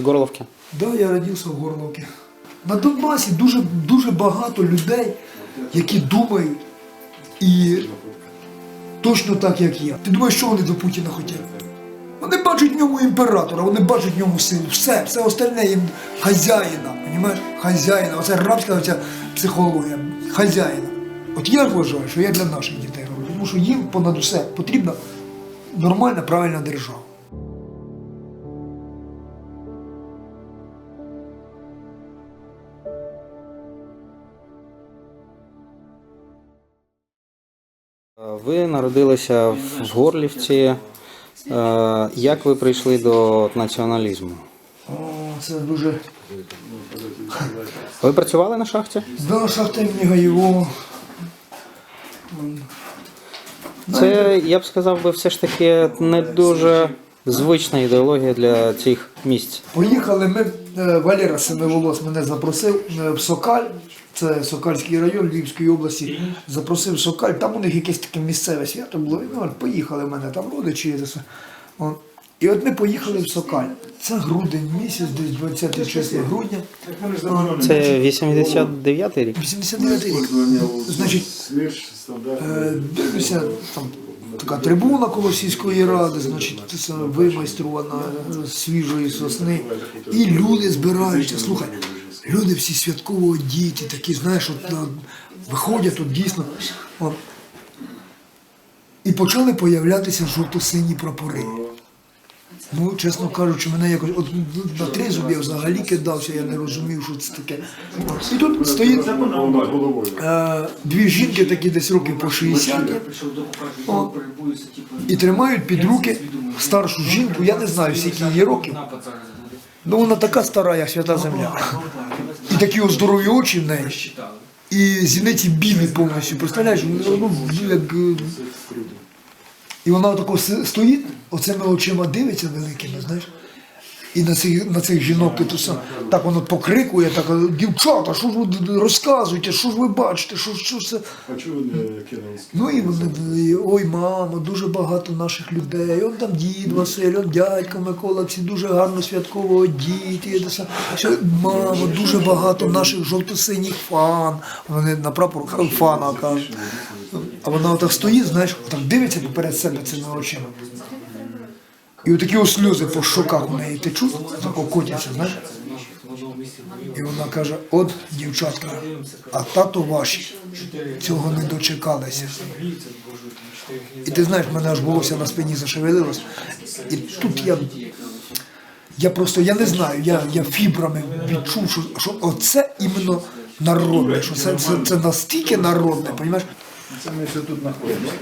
з Горловки? Да, я родився в Горловці. На Донбасі дуже, дуже багато людей, які думають і точно так, як я. Ти думаєш, що вони до Путіна хотіли? Вони бачать в ньому імператора, вони бачать в ньому силу. Все, все остальне їм хазяїна, розумієш? Хазяїна. Оце рабська оця психологія. Хазяїна. От я вважаю, що я для наших дітей роблю, тому що їм понад усе потрібна нормальна, правильна держава. Ви народилися в Горлівці. Е, Як ви прийшли до націоналізму? Це дуже Ви працювали на шахті? Да, шахта імені Гаєвого. Це, я б сказав, би, все ж таки не дуже звична ідеологія для цих місць. Поїхали ми, е, Валера Семиволос мене запросив е, в Сокаль, це Сокальський район Львівської області, запросив в Сокаль, там у них якесь таке місцеве свято було. І, Ну, поїхали в мене там родичі. І от ми поїхали в Сокаль. Це грудень місяць, десь 20 числа грудня. Це 89-й рік. 89 рік. Значить, Е, Дивлюся, там така трибуна коло сільської ради, значить, це вимайструвана е, свіжої сосни. І люди збираються. Слухай, люди всі святково одіті, такі, знаєш, от, виходять от дійсно. От. І почали появлятися жовто-сині прапори. Ну, чесно кажучи, мене якось от на тризуб я взагалі кидався, я не розумів, що це таке. І тут стоїть е, дві жінки, такі десь років по 60, О. і тримають під руки старшу жінку, я не знаю, скільки її років. Ну вона така стара, як свята земля. І такі здорові очі в неї. І зіниці білі повністю. Представляєш, ну, як. І вона отако с- стоїть, оцими очима дивиться великими, знаєш. І на цих, на цих жінок ти то сам так воно покрикує, так дівчата, що ж ви розказуєте, що ж ви бачите, що, що це. А чого ви не кинулися? Ну і вони, ой, мамо, дуже багато наших людей. Он там дід Василь, он дядько Микола, всі дуже гарно святково одіти. Мамо, дуже багато наших жовто-синіх фан. Вони на прапор фана кажуть. А вона отак стоїть, знаєш, так дивиться поперед себе цими очима. І отакі ось сльози по щоках у неї течуть, тако знаєш. І вона каже: от, дівчатка, а тато ваші цього не дочекалися. І ти знаєш, мене аж волосся на спині зашевелилось. І тут я. Я просто я не знаю, я, я фібрами відчув, що, що оце іменно народне, що це, це, це настільки народне, розумієш? Це ми все тут знаходимося.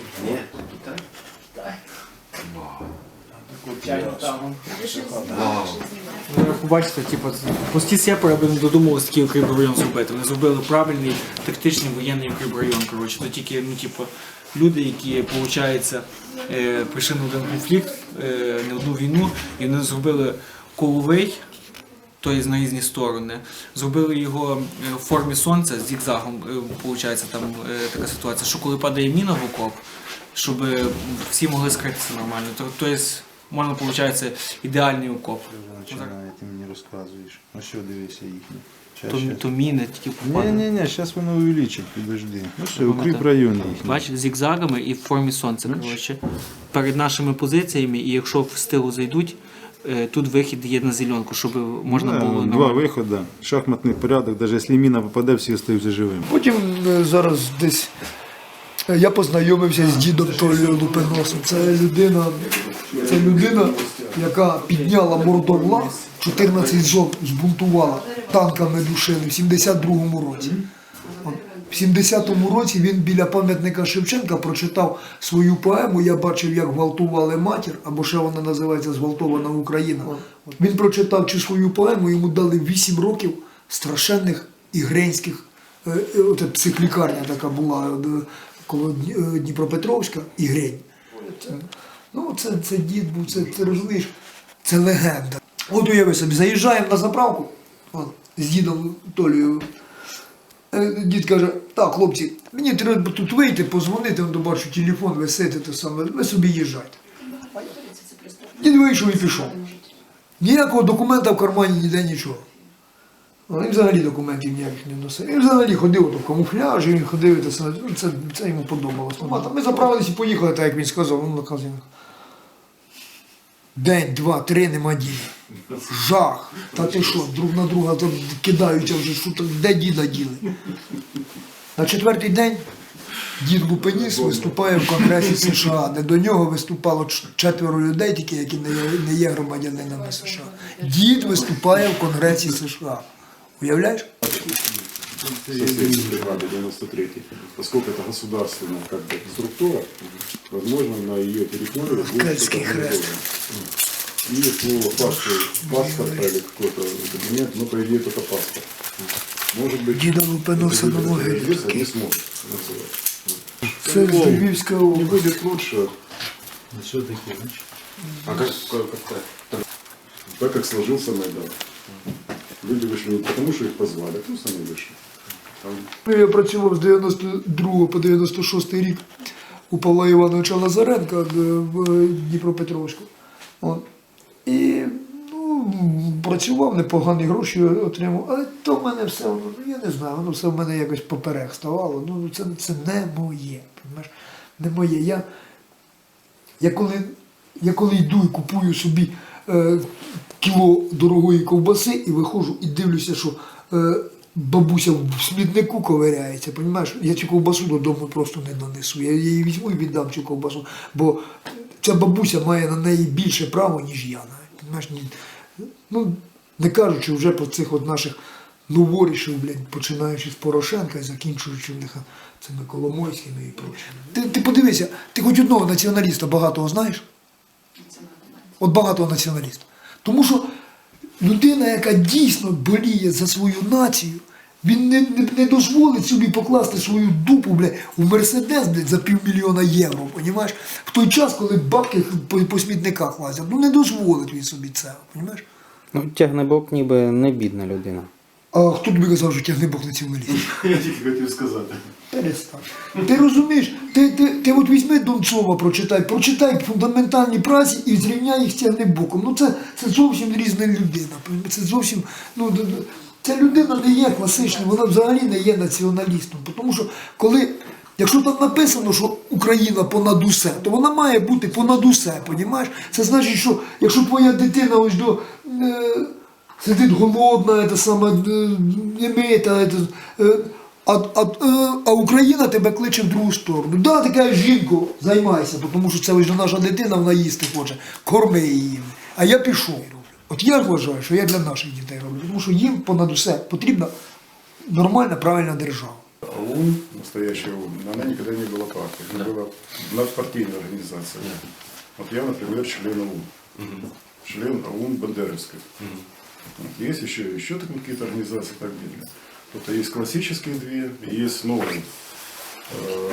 Ви побачите, типу, пусті сепари аби не додумалися такий укріпрайон зробити. Вони зробили правильний тактичний воєнний укріпрайон. Коротше, то тільки ну, типу, люди, які, виходить, е, прийшли на один конфлікт, е, не одну війну, і вони зробили коловий. Тобто на різні сторони. Зробили його е, в формі сонця з зігзагом. Виходить, там е, така ситуація, що коли падає міна в окоп, щоб е, всі могли скритися нормально. Тобто, можна, виходить, ідеальний окоп. Починає, ти мені розказуєш. А що дивися їхні? То, то міни тільки Ні, попадали. ні, ні, зараз воно увеличить, підожди. Ну Воно укріп район їхній. Бачиш, зігзагами і в формі сонця. Коротше. Перед нашими позиціями, і якщо в стилу зайдуть, е, тут вихід є на зеленку, щоб можна Да, було Два виходи, шахматний порядок, навіть якщо міна попаде, всі остаються живими. Потім е, зараз десь е, я познайомився з дідом Толею Лупеносом. Це людина, це людина, яка підняла Мордорла, 14 зон збунтувала, танками душили в 72-му році. От, В 70-му році він біля пам'ятника Шевченка прочитав свою поему Я бачив, як гвалтували матір, або ще вона називається Зґвалтована Україна. Він прочитав цю свою поему, йому дали 8 років страшенних ігренських Е, е, психлікарня така була е, коло Дніпропетровська і Грень. Це, ну, це, це дід був, це, ти розумієш, це легенда. От уяви собі, заїжджаємо на заправку от, з дідом Толією. Е, Дід каже, так, хлопці, мені треба тут вийти, позвонити, он бачу, телефон висити, то саме, ви собі їжджайте. Дід вийшов і пішов. Ніякого документа в кармані ніде нічого. Ну, Він взагалі документів ніяких не носив. Він взагалі ходив в камуфляжі, він ходив, це, це, це, йому подобалось. А там Ми заправилися і поїхали, так як він сказав, ну наказ він. День, два, три нема діла. Жах. Та ти що, друг на друга там кидаються вже, що там, де діда діли. На четвертий день дід Лупеніс виступає в Конгресі США, де до нього виступало четверо людей, тільки які не є громадянинами США. Дід виступає в Конгресі США. Уявляєш? соответственно, бригады 93 поскольку это государственная как бы структура, возможно, на ее территории будет Кельтский что-то хрест. организовано. И по паспорту, паспорта или какой-то документ, ну, по идее, только паспорт. Может быть, Діда Лупеноса это на будет могилі. организовано, не сможет называть. Це з Львівської Не області. будет лучше, А как, как, как так? так как сложился Майдан. Люди вышли не потому, что их позвали, а просто они вышли. Я працював з 92 по 96 рік у Павла Івановича Лазаренка е, в Дніпропетровську. От. І ну, працював, непогані гроші отримав, але то в мене все, я не знаю, воно все в мене якось поперек ставало. Ну, це, це не моє. Понимаєш? Не моє. Я, я, коли, я коли йду і купую собі е, кіло дорогої ковбаси і виходжу і дивлюся, що е, бабуся в смітнику ковиряється, розумієш? Я цю ковбасу додому просто не нанесу. Я її візьму і віддам цю ковбасу. Бо ця бабуся має на неї більше право, ніж я. навіть, Понімаєш? Ну, не кажучи вже про цих от наших новорішів, блядь, починаючи з Порошенка і закінчуючи в них цими Коломойськими і прочими. Ти, ти подивися, ти хоч одного націоналіста багатого знаєш? От багатого націоналіста. Тому що людина, яка дійсно боліє за свою націю, він не, не, не дозволить собі покласти свою дупу бля, в Мерседес блядь, за півмільйона євро, понімаєш? В той час, коли бабки по, по смітниках лазять. Ну не дозволить він собі це, понімаєш? Ну, тягнебок ніби не бідна людина. А хто тобі казав, що тягне Бог націоналіст? Я тільки хотів сказати. Перестань. Ти розумієш, ти, ти, ти от візьми Донцова, прочитай, прочитай фундаментальні праці і зрівняй їх з тягнебоком. Ну це, це зовсім різна людина. Це зовсім, ну, ця людина не є класичною, вона взагалі не є націоналістом. Тому що коли, якщо там написано, що Україна понад усе, то вона має бути понад усе, понімаєш? Це значить, що якщо твоя дитина ось до. Е, сидить голодна, це саме е, не мита, е, а, а, е, а Україна тебе кличе в другу сторону. Да, кажеш, жінку, займайся, тому що це ось наша дитина, вона їсти хоче, корми її. А я пішов. От я вважаю, що я для наших дітей роблю, тому що їм понад усе потрібна нормальна, правильна держава. ОУН, настоящая ОУН, она никогда не была партией, она была надпартийная организация. Вот я, например, член ОУН, член ОУН Бандеровской. Есть еще, еще какие-то организации так видно. Вот есть классические две, и есть новые. Э,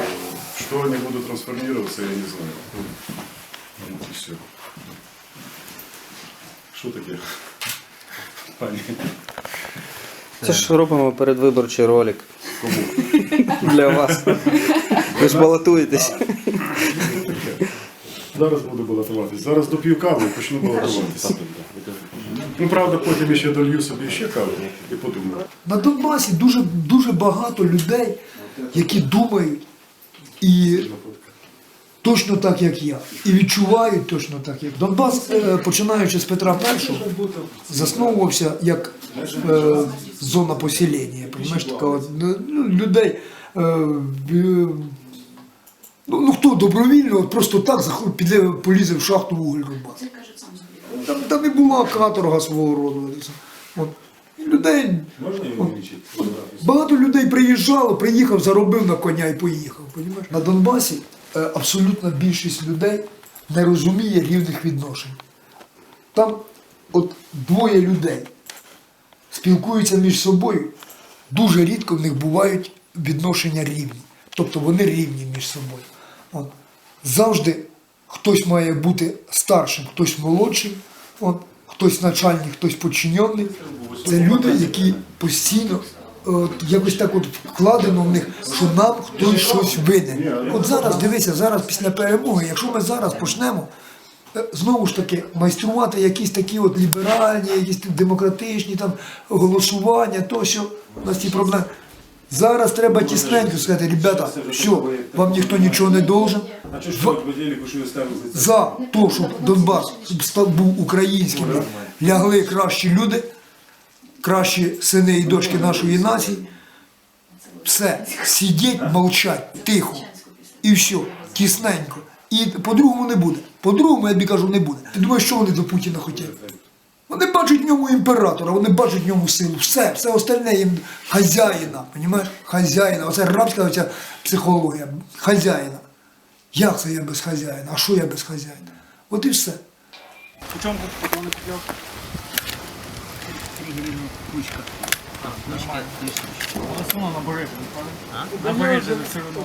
Что они будут трансформироваться, я не знаю. Вот и все. Что такие? Пані. Це ж робимо передвиборчий ролик. Для вас. Ви ж балотуєтесь. Зараз буду балотуватись. Зараз доп'ю каву і почну балотуватися. Ну, правда, потім ще долью собі ще каву і подумаю. На Донбасі дуже, дуже багато людей, які думають і точно так, як я, і відчувають точно так, як Донбас, е, починаючи з Петра І, засновувався як е, зона поселення. Понимаєш, така ну, людей. Е, в- Ну, ну хто добровільно от просто так заход- піде, полізе в шахту вуголь рубати? Там, там і була каторга свого роду. От. Людей Можна її увеличити? Багато людей приїжджало, приїхав, заробив на коня і поїхав. Понімаєш? На Донбасі е, абсолютна більшість людей не розуміє рівних відношень. Там от двоє людей спілкуються між собою, дуже рідко в них бувають відношення рівні. Тобто вони рівні між собою. От. Завжди хтось має бути старшим, хтось молодшим, от. хтось начальник, хтось подчинений. Це люди, які постійно от, якось так от вкладено в них, що нам хтось щось винен. От зараз дивися, зараз після перемоги, якщо ми зараз почнемо е, знову ж таки майструвати якісь такі от ліберальні, якісь демократичні там голосування, то що у нас ці проблеми. Зараз треба тісненько сказати, ребята, все, вам ніхто нічого не должен. Що що за те, щоб Донбас був українським, лягли кращі люди, кращі сини і дочки нашої нації. Все, сидіть, мовчать, тихо. І все, тісненько. І по-другому не буде. По-другому, я тобі кажу, не буде. Ти думаєш, що вони до Путіна хотіли? Вони бачать в ньому імператора, вони бачать в ньому силу. Все, все остальне їм хазяїна, розумієш? Хазяїна. Оце рабська оця психологія. Хазяїна. Як це я без хазяїна? А що я без хазяїна? От і все. По чому патрони купляв? Воно набережено, правильно? Набережено все одно.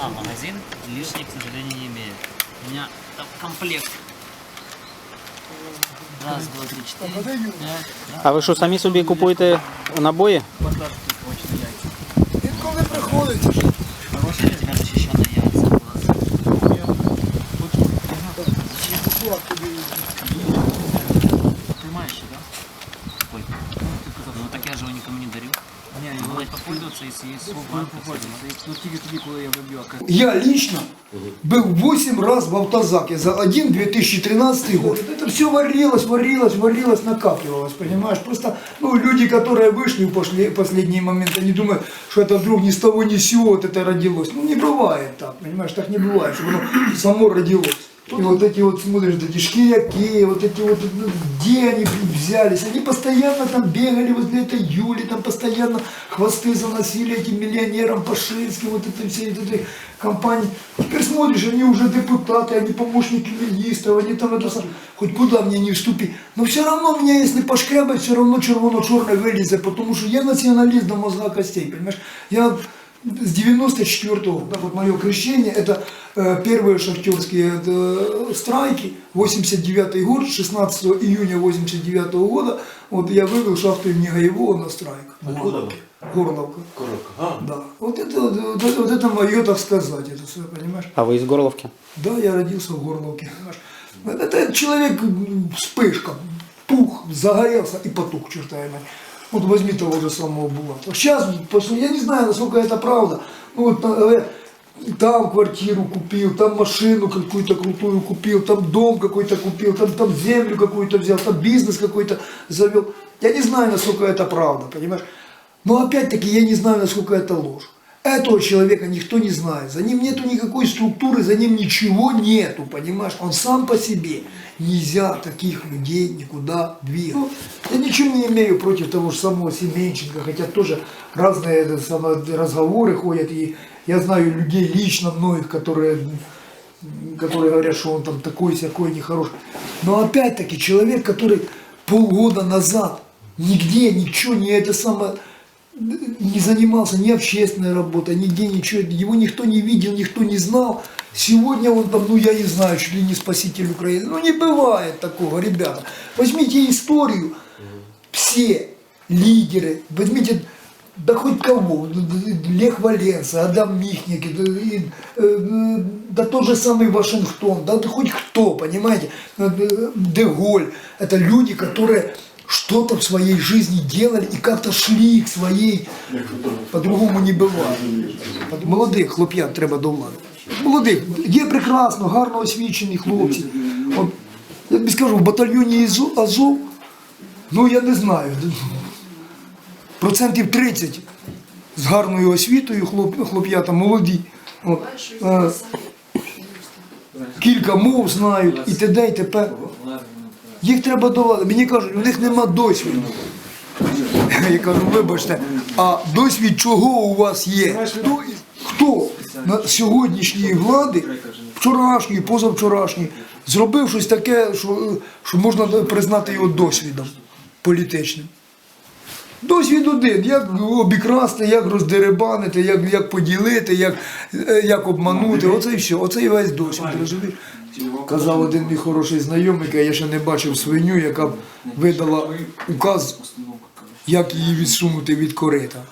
А, магазин лишний, к сожалению, не имеет. У меня там комплект. Раз, два, три, четыре, пять. А ви що, самі собі купуєте набої? Інколи приходиться. Хорошие у тебя Хочу. яйца. Класс. Понимаешь, да? Ой. Ну так я же его никому не дарю. Ні, Надо попользоваться, если есть свой Ну тільки тоді, коли я виб'ю АК. Я лично был 8 раз в автозаке за один 2013 год. Это все варилось, варилось, варилось, накапливалось, понимаешь? Просто ну, люди, которые вышли в пошли- последний момент, они думают, что это вдруг ни с того ни с сего вот это родилось. Ну не бывает так, понимаешь? Так не бывает, чтобы оно само родилось. И вот эти вот, смотришь, вот эти шкиряки, вот эти вот, ну, где они взялись? Они постоянно там бегали возле этой Юли, там постоянно хвосты заносили этим миллионерам Пашинским, вот этой всей вот этой компании. Теперь смотришь, они уже депутаты, они помощники министров, они там это сам- хоть куда мне не вступи. Но все равно меня, если пошкрябать, все равно червоно-черное вылезет, потому что я националист до мозга костей, понимаешь? Я с 94-го, да, вот мое крещение, это э, первые шахтерские э, страйки, 89 год, 16 июня 89 года, вот я вывел шахту имени Гаевого на страйк. Горловка. Горловка. Да. Вот это, вот, вот это, вот это мое, так сказать, это все, понимаешь? А ви із Горловки? Да, я родился в Горловке. понимаешь? Это человек вспышка, пух, загорелся и потух, чертая мать. Вот возьми того же самого Булата. Сейчас, я не знаю, насколько это правда. Ну, вот, э, там квартиру купил, там машину какую-то крутую купил, там дом какой-то купил, там, там землю какую-то взял, там бизнес какой-то завел. Я не знаю, насколько это правда, понимаешь? Но опять-таки я не знаю, насколько это ложь. Этого человека никто не знает. За ним нету никакой структуры, за ним ничего нету, понимаешь? Он сам по себе. Нельзя таких людей никуда двигать. Ну, я ничего не имею против того же самого Семенченко, хотя тоже разные это самое, разговоры ходят. И я знаю людей лично многих, которые которые говорят, что он там такой сякой нехороший. Но опять-таки человек, который полгода назад нигде ничего не это самое не занимался ни общественной работой, нигде ничего, его никто не видел, никто не знал. Сегодня он там, ну я не знаю, чуть ли не спаситель Украины. Ну не бывает такого, ребята. Возьмите историю, все лидеры, возьмите да хоть кого, Лех Валенса, Адам Михник, да, э, да тот же самый Вашингтон, да хоть кто, понимаете, Э, Деголь, это люди, которые что-то в своей жизни делали и как-то шли к своей, по-другому не буває. Молодих хлоп'ят треба до влади. Молодих, є прекрасно, гарно освічені хлопці. От, я тобі скажу, в батальйоні Азов, ну я не знаю, процентів 30 з гарною освітою хлоп, хлоп'ята молоді. От, е, кілька мов знають і т.д. і тепер. Їх треба до влади. Мені кажуть, у них нема досвіду. Я кажу, вибачте, а досвід чого у вас є? Хто, на сьогоднішньої влади, вчорашньої, позавчорашньої, зробив щось таке, що, що можна признати його досвідом політичним? Досвід один, як обікрасти, як роздеребанити, як, як поділити, як, як обманути. Оце і все, оце і весь досвід, розумієш? Казав один мій хороший знайомий, я ще не бачив свиню, яка б видала указ, як її відсунути від корита.